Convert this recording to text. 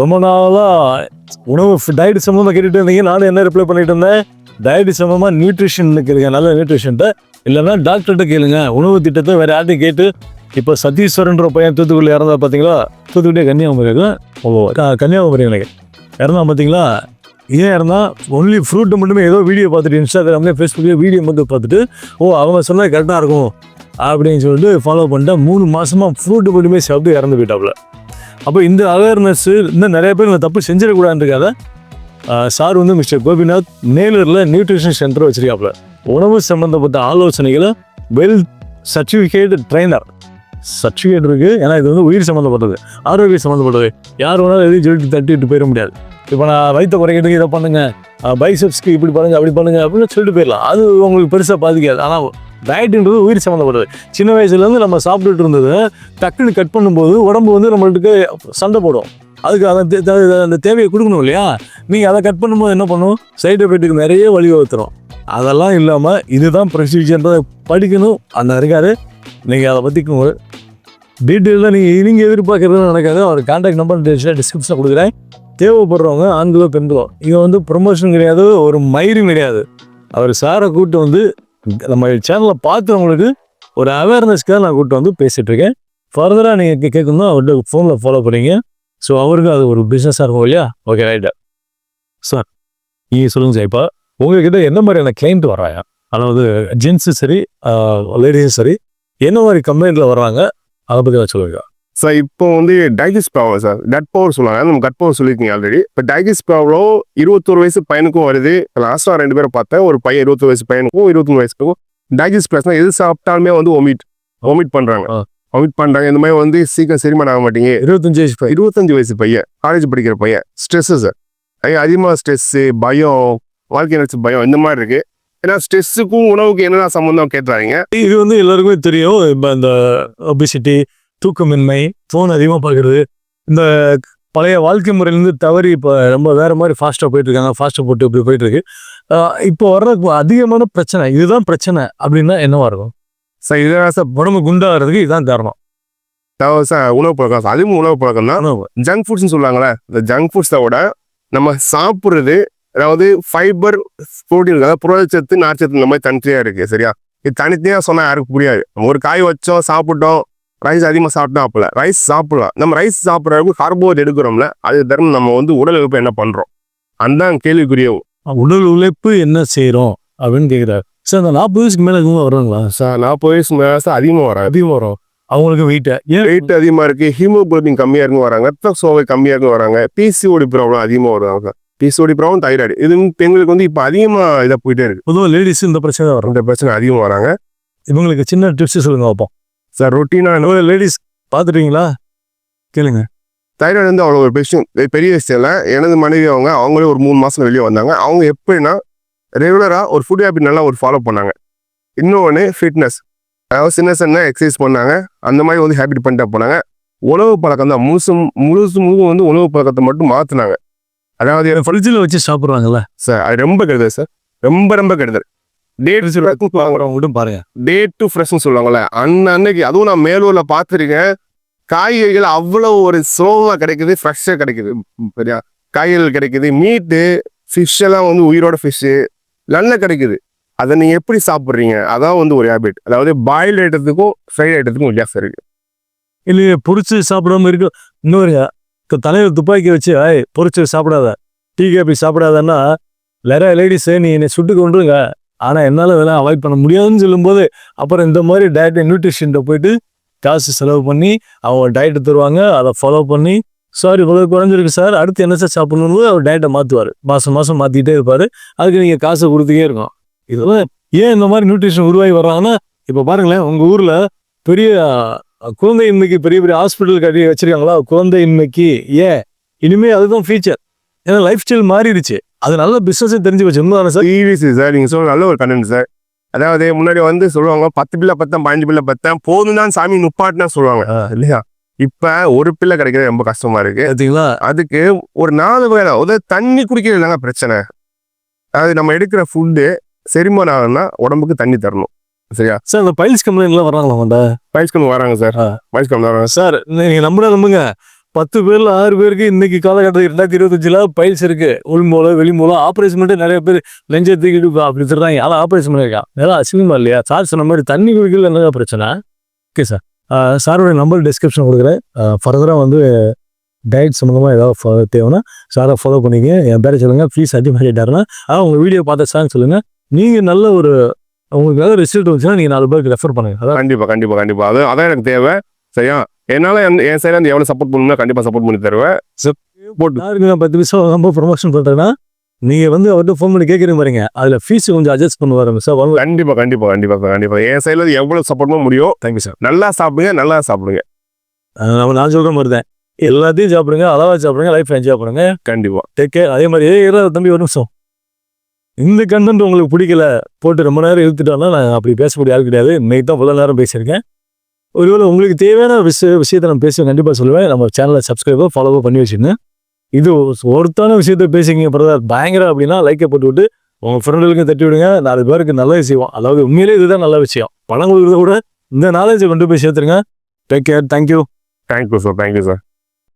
ரொம்ப நாளாக உணவு டயட் சம்மந்தமாக கேட்டுட்டு இருந்தீங்க. நானும் என்ன ரிப்ளை பண்ணிட்டு இருந்தேன்? டயட் சம்மந்தமாக நியூட்ரிஷன் கேளுங்க. நல்ல நியூட்ரிஷன்ட்ட இல்லைன்னா டாக்டர்கிட்ட கேளுங்க. உணவு திட்டத்தை வேறு யார்ட்டையும் கேட்டு இப்போ சதீஸ்வரன்ற பையன் தூத்துக்குடியில் இறந்தா பார்த்தீங்களா தூத்துக்குடியே கன்னியாகுமரி கன்னியாகுமரி எனக்கு. இறந்தா பார்த்தீங்களா ஏன் இறந்தா ஒன்லி ஃப்ரூட்டு மட்டுமே ஏதோ வீடியோ பார்த்துட்டு இன்ஸ்டாகிராம்லேயே ஃபேஸ்புக்லேயே வீடியோ மட்டும் பார்த்துட்டு ஓ அவங்க சொன்னால் கரெக்டாக இருக்கும். அப்படின்னு சொல்லிட்டு ஃபாலோ பண்ணிட்டேன். மூணு மாதமாக ஃப்ரூட்டு மட்டுமே சாப்பிட்டு இறந்து போயிட்டாப்புல. அப்போ இந்த அவேர்னஸ்ஸு இன்னும் நிறைய பேர் இந்த தப்பு செஞ்சிடக்கூடாதுன்றக்காக சார் வந்து மிஸ்டர் கோபிநாத் நேலூரில் நியூட்ரிஷன் சென்டர் வச்சிருக்காப்புல. உணவு சம்மந்தப்பட்ட ஆலோசனைகளை வெல் சர்டிஃபிகேட் ட்ரைனர் சர்டிஃபிகேட் இருக்குது ஏன்னா இது வந்து உயிர் சம்மந்தப்பட்டது ஆரோக்கியம் சம்மந்தப்பட்டது யார் வேணாலும் எதையும் சொல்லிட்டு தட்டிட்டு போயிட முடியாது. இப்போ நான் வயிற்ற குறைக்கிறதுக்கு இதை பண்ணுங்கள் பைசப்ஸ்க்கு இப்படி பண்ணுங்கள் அப்படி பண்ணுங்கள் அப்படின்னு சொல்லிட்டு போயிடலாம். அது உங்களுக்கு பெருசாக பாதிக்காது. ஆனால் டயட்டுன்றது உயிர் சம்மந்தப்பட்டது. சின்ன வயசுலேருந்து நம்ம சாப்பிட்டுட்டு இருந்தது டக்குன்னு கட் பண்ணும்போது உடம்பு வந்து நம்மளுக்கு சண்டை போடும். அதுக்கு அதை தே- அந்த தேவையை கொடுக்கணும் இல்லையா? நீங்கள் அதை கட் பண்ணும்போது என்ன பண்ணும்? சைடு எஃபெக்ட்டுக்கு நிறைய வழி வகுத்துரும். அதெல்லாம் இல்லாமல் இதுதான் ப்ரொசீஜர்ன்றதை படிக்கணும். அந்த இருக்காரு நீங்கள் அதை பற்றி டீட்டெயிலாக நீங்கள் நீங்கள் எதிர்பார்க்கறது நடக்காது அவர் கான்டாக்ட் நம்பர் டிஸ்கிரிப்ஷனில் கொடுக்குறேன். தேவைப்படுறவங்க ஆண்களோ பெண்களோ இங்கே வந்து ப்ரொமோஷன் கிடையாது ஒரு மயிரும் கிடையாது. அவர் சாரை கூப்பிட்டு வந்து நம்ம சேனலை பார்த்தவங்களுக்கு ஒரு அவேர்னஸ்க்காக நான் கூப்பிட்டு வந்து பேசிகிட்ருக்கேன் இருக்கேன் ஃபர்தராக நீங்கள் கேட்கணும்னா அவர்கிட்ட ஃபோனில் ஃபாலோ பண்ணுறீங்க ஸோ அவருக்கும் அது ஒரு பிஸ்னஸாக இருக்கும் இல்லையா? ஓகே ரைட்டு சார் நீங்கள் சொல்லுங்கள் சார் இப்போ உங்ககிட்ட என்ன மாதிரியான கிளைண்ட் வராயா? அதாவது ஜென்ஸும் சரி லேடிஸும் சரி என்ன மாதிரி கம்ப்ளைண்ட்டில் வர்றாங்க? அதை பற்றி சொல்லுங்க சார் இப்போ வந்து digest problem sir gut power சொல்லுவாங்க. நம்ம கட் பவர் சொல்லியிருக்கீங்க ஆல்ரெடி இப்போ டைஜஸ்ட் ப்ராப்ளம் இருபத்தொரு வயசு பையனுக்கும் வருது. லாஸ்ட்டாக ரெண்டு பேரை பார்த்தேன். ஒரு பையன் இருபத்தொரு வயசு பையனுக்கும் இருபத்தொன்று வயசுக்கும். டைஜஸ்ட் பிரச்சனை எது சாப்பிட்டாலுமே வந்து ஒமிட் ஒமிட் பண்ணுறாங்க. ஒமிட் பண்ணுறாங்க இந்த மாதிரி வந்து சீக்கிரம் செரிமானம் ஆக மாட்டேங்க இருபத்தஞ்சு வயசு பையன். இருபத்தஞ்சு வயசு பையன். காலேஜ் படிக்கிற பையன். ஸ்ட்ரெஸ்ஸு சார் அதிகமாக ஸ்ட்ரெஸ்ஸு பயம். வாழ்க்கை நினைச்ச பயம் இந்த மாதிரி இருக்கு. ஏன்னா ஸ்ட்ரெஸ்ஸுக்கும் உணவுக்கு என்னென்ன சம்மந்தம் கேட்டுறாங்க இது வந்து எல்லாருக்குமே தெரியும். இப்போ இந்த ஒபிசிட்டி தூக்கமின்மை ஃபோன் அதிகமாக பார்க்குறது இந்த பழைய வாழ்க்கை முறையிலேருந்து தவறி இப்போ ரொம்ப வேற மாதிரி ஃபாஸ்ட்டாக போயிட்டு இருக்காங்க ஃபாஸ்ட்டாக போட்டு இப்படி போயிட்டு இருக்கு ஆஹ் இப்போ வர்ற அதிகமான பிரச்சனை இதுதான் பிரச்சனை அப்படின்னா என்னவா இருக்கும்? சார் இதெல்லாம் சார் உடம்பு குண்டாகிறதுக்கு இதுதான் காரணம். சார் உணவு பழக்கம் சார் அதுவும் உணவு பழக்கம் தான். ஜங்க் ஃபுட்ஸ்னு சொல்லுவாங்களே இந்த ஜங்க் ஃபுட்ஸை விட நம்ம சாப்பிட்றது அதாவது ஃபைபர் ப்ரோட்டீன் அதாவது புரதச்சத்து நார்ச்சத்து இந்த மாதிரி தனித்தனியாக இருக்கு சரியா? இது தனித்தனியாக சொன்னால் யாருக்கும் புரியாது. ஒரு காய் வச்சோம் சாப்பிட்டோம் ரைஸ் அதிகமாக சாப்பிட்டோம் அப்பல. ரைஸ் சாப்பிடலாம் நம்ம ரைஸ் சாப்பிட்றதுக்கு கார்போஹைட்ரேட் எடுக்கிறோம்ல அது தரம் நம்ம வந்து உடல் உழைப்பு என்ன பண்ணுறோம் அந்த கேள்விக்குரிய உடல் உழைப்பு என்ன செய்கிறோம் அப்படின்னு கேட்குறாரு சார் அந்த நாற்பது வயசுக்கு மேலே எதுவும் வர்றாங்களா? சார் நாற்பது வயசு மேலே அதிகமாக வராது அதிகம் வரும். அவங்களுக்கு வெயிட்டை ஏன்? வெயிட் அதிகமாக இருக்கு. ஹீமோகுளோபின் கம்மியாக இருக்கு வராங்க. ரத்த சோகை கம்மியாக இருக்கு வராங்க. பிசிஓடி ப்ராப்ளம் அதிகமாக வருவாங்க பிசிஓடி ப்ராப்ளம் தைராய்டு இது பெண்களுக்கு வந்து இப்போ அதிகமாக இதாக போயிட்டே இருக்கு. பொதுவாக லேடிஸ் இந்த பிரச்சனை வரும். இந்த பிரச்சனை அதிகமாக வராங்க. இவங்களுக்கு சின்ன டிப்ஸ் சொல்லுங்க பார்ப்போம். சார் ரொட்டீனாக லேடிஸ் பார்த்துட்டீங்களா? கேளுங்க. தைராய்டு வந்து அவ்வளோ ஒரு விஷயம் பெரிய விஷயம் இல்லை. எனது மனைவி அவங்க அவங்களே ஒரு மூணு மாதம் வெளியே வந்தாங்க. அவங்க எப்படின்னா ரெகுலராக ஒரு ஃபுட் ஹேபிட் நல்லா ஒரு ஃபாலோ பண்ணாங்க. இன்னொன்று ஃபிட்னஸ் அதாவது சின்ன சின்ன எக்ஸசைஸ் பண்ணாங்க. அந்த மாதிரி வந்து ஹேபிட் பண்ணிட்டு போனாங்க. உணவு பழக்கம் தான். முழுசு முழுசு முழுக்க வந்து உணவு பழக்கத்தை மட்டும் மாற்றினாங்க அதாவது ஃப்ரிட்ஜில் வச்சு சாப்பிட்றாங்கல்ல சார் அது ரொம்ப கெடுதல் சார். ரொம்ப ரொம்ப கெடுதல். டேட் வாங்குறவங்க கூட பாருங்க. டே டு ஃப்ரெஷ்னு சொல்லுவாங்கல்ல அன்ன அன்னைக்கு அதுவும் நான் மேலூர்ல பார்த்துருக்கேன். காய்கறிகள் அவ்வளோ ஒரு ஸ்லோவாக கிடைக்குது ஃப்ரெஷ்ஷாக கிடைக்குது. சரியா? காய்கறிகள் கிடைக்குது மீட்டு ஃபிஷ் எல்லாம் வந்து உயிரோட ஃபிஷ்ஷு நல்லா கிடைக்குது. அதை நீங்கள் எப்படி சாப்பிட்றீங்க? அதான் வந்து ஒரு ஹேபிட் அதாவது பாயில் ஐட்டத்துக்கும் ஃப்ரைட் ஐட்டத்துக்கும் வித்தியாசம் இருக்கு. இல்லையே பொரிச்சு சாப்பிடாம இருக்கு இன்னொரு இப்ப தலைவர் துப்பாக்கி வச்சு ஏய் பொரிச்சு சாப்பிடாத. டீ காபி சாப்பிடாதன்னா நிறைய லேடிஸ் நீ என்னை சுட்டு கொண்டுருங்க ஆனால் என்னால் இதெல்லாம் அவாய்ட் பண்ண முடியாதுன்னு சொல்லும்போது அப்புறம் இந்த மாதிரி டயட் நியூட்ரிஷன்ட்ட போயிட்டு காசு செலவு பண்ணி அவங்க டயட்டை தருவாங்க அதை ஃபாலோ பண்ணி சாரி இவ்வளோ குறைஞ்சிருக்கு சார் அடுத்து என்ன சார் சாப்பிடணும் அவர் டயட்டை மாற்றுவார் மாதம் மாதம் மாற்றிக்கிட்டே இருப்பார். அதுக்கு நீங்கள் காசை கொடுத்துட்டே இருக்கும் இதெல்லாம் ஏன் இந்த மாதிரி நியூட்ரிஷன் உருவாகி வர்றாங்கன்னா இப்போ பாருங்களேன் உங்கள் ஊரில் பெரிய குழந்தை இன்மைக்கு பெரிய பெரிய ஹாஸ்பிட்டல் கட்டி வச்சிருக்காங்களா? குழந்தையின்மைக்கு ஏன்? இனிமேல் அதுதான் ஃபியூச்சர் ஏன்னா லைஃப் ஸ்டைல் மாறிடுச்சு. அது நல்ல பிஸ்னஸே தெரிஞ்சு வச்சு உண்மைதானே சார் சீரியஸ் சார் நீங்கள் சொல்ல நல்ல ஒரு கண்டென்ட் சார் அதாவது முன்னாடி வந்து சொல்லுவாங்க பத்து பிள்ளை பத்தேன் பதினஞ்சு பிள்ளை பத்தேன் போதும் தான் சாமி நுப்பாட்டுனா சொல்லுவாங்க. இல்லையா? இப்ப ஒரு பிள்ளை கிடைக்கிறது ரொம்ப கஷ்டமா இருக்கு. பார்த்தீங்களா அதுக்கு ஒரு நாலு வேளை அதாவது தண்ணி குடிக்கிறது இல்லைங்க பிரச்சனை. அதாவது நம்ம எடுக்கிற ஃபுட்டு செரிமானம் ஆகணும்னா உடம்புக்கு தண்ணி தரணும். சரியா? சார் இந்த பைல்ஸ் கம்ப்ளைண்ட்லாம் வர்றாங்களா உங்கள்கிட்ட பயிற்சி கம்மி வராங்க சார். பயிற்சி கம்மி வராங்க. சார் நீங்க நம்புனா நம்புங்க. பத்து பேர்ல ஆறு பேருக்கு இன்னைக்கு காலகட்டத்தில் ரெண்டாயிரத்தி இருபத்தஞ்சுல பயில்ஸ் இருக்கு. வெளி மூலம் ஆப்ரேஷன் பண்ணிட்டு நிறைய பேர் நெஞ்சை தூக்கிட்டு அப்படி தர்றாங்க ஆனால் ஆப்ரேஷன் பண்ணிருக்கான் இதெல்லாம் அசிங்கமா இல்லையா? சார் சொன்ன மாதிரி தண்ணி குடிக்கல என்ன பிரச்சனை? Okay sir. சாரோட நம்பர் டிஸ்கிரிப்ஷன் கொடுக்குறேன். ஃபர்தராக வந்து டயட் சம்மந்தமாக ஏதாவது தேவைன்னா சாரை ஃபாலோ பண்ணிக்க என் பேரை சொல்லுங்கள் ஃபீஸ் அதிகமாகிட்டாருன்னா ஆனால் உங்கள் வீடியோ பார்த்த சார் சொல்லுங்கள் நீங்கள் நல்ல ஒரு உங்களுக்கு ஏதாவது ரிசல்ட் வந்துச்சுன்னா நீங்கள் நாலு பேருக்கு ரெஃபர் பண்ணுங்கள் அதான் கண்டிப்பாக கண்டிப்பாக கண்டிப்பாக அது அதான் எனக்கு தேவை. சரியா? என்னால என் என் சைடுல இருந்து எவ்வளவு சப்போர்ட் பண்ணணுமோ கண்டிப்பா சப்போர்ட் பண்ணி தருவேன். போட்டு. யாருக்கு நான் பத்து நிமிஷம் ரொம்ப ப்ரொமோஷன் பண்ணுறேன்னா நீங்கள் வந்து அவர்கிட்ட ஃபோன் பண்ணி கேட்குறீங்க பாருங்க. அதில் ஃபீஸ் கொஞ்சம் அட்ஜஸ்ட் பண்ணுவார் சார் வருவார். கண்டிப்பா கண்டிப்பா கண்டிப்பா sir, கண்டிப்பா. என் சைடுல எவ்வளவு சப்போர்ட் பண்ண முடியும்? தேங்க்யூ சார் நல்லா சாப்பிடுங்க நல்லா சாப்பிடுங்க. நான் சொல்கிற மாதிரி தான். எல்லாத்தையும் சாப்பிடுங்க அளவாக சாப்பிடுங்க லைஃப் என்ஜாய் பண்ணுங்க. கண்டிப்பா. டேக் கேர் அதே மாதிரி ஏ தம்பி ஒரு நிமிஷம். இந்த கண்டென்ட் உங்களுக்கு பிடிக்கல போட்டு ரொம்ப நேரம் இழுத்துட்டோம்னா நான் அப்படி பேசக்கூடிய ஆள் கிடையாது. இன்னைக்கு தான் இவ்வளோ நேரம் பேசியிருக்கேன். ஒருவேளை உங்களுக்கு தேவையான விஷய விஷயத்த நான் பேசுவேன் கண்டிப்பாக சொல்லுவேன். நம்ம சேனலை சப்ஸ்கிரைபோ ஃபாலோவோ பண்ணி வச்சுங்க இது ஒருத்தான விஷயத்த பேசிக்கிங்க பிரதர். பயங்கர அப்படின்னா லைக்கை போட்டு விட்டு உங்கள் ஃப்ரெண்டுகளுக்கும் தட்டி விடுங்க. நாலு பேருக்கு நல்லது செய்வோம். அதாவது உண்மையிலே இதுதான் நல்ல விஷயம். பணம் கொடுக்குறத விட இந்த நாலேஜை கொண்டு போய் சேர்த்துருங்க. Take care thank you thank you sir thank you sir